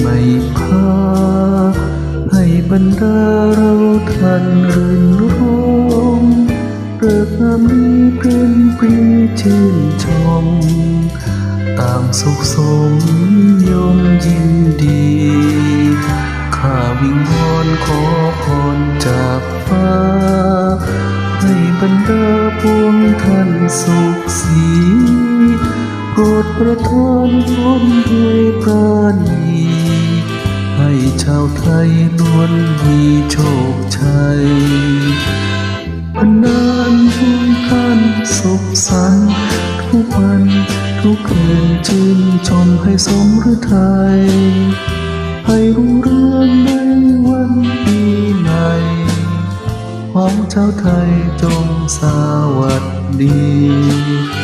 ไม่พาให้บรรดาเราท่านรื่นรมเริกงมนี้เป็นปรีชื่นชมตามสุขสมยมยินดี ข้าวิงวอนขอพรจากฟ้า ให้บรรดาพวงท่านสุขสี ประทานพรด้วยปราณีให้ชาวไทยล้วนมีโชคชัยพนานทุกท่านสุขสันต์ทุกวัน ทุกคืนชื่นชมให้สมฤทัยให้รู้เรื่องในวันปีใหม่ของชาวไทยจงสวัสดี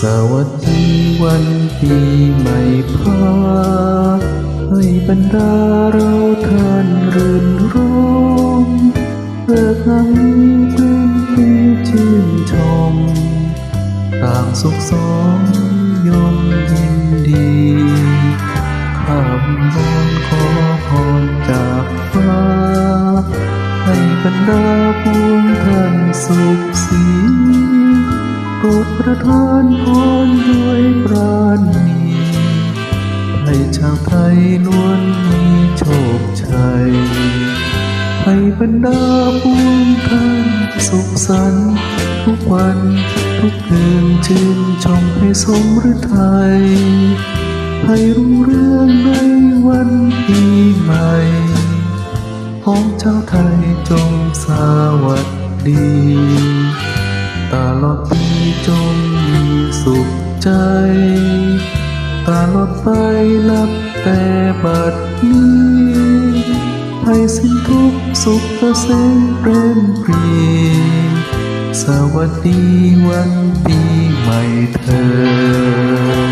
สวัสดีวันปีใหม่พาให้บรรดาเราท่านรื่นรมเลิกงานนี้ปลื้มปีชื่นชม ต่างสุขสมยมยินดีข้าวิงวอนขอพรจากฟ้าให้บรรดาพวงท่านสุข ประทานพรด้วยปราณีให้ชาวไทยล้วนมีโชคชัยให้บรรดาพวงท่านสุขสันต์ทุกวันทุกคืนชื่นชมให้สมฤทัยให้รู้เรื่องในวันปีใหม่ของชาวไทยจงสวัสดี ตลอดปีจง สุขใจ ตาลดไปนับแต่บัดนี้ให้สิ้นทุกสุขเกษมเปรมปรี สวัสดีวันปีใหม่เธอ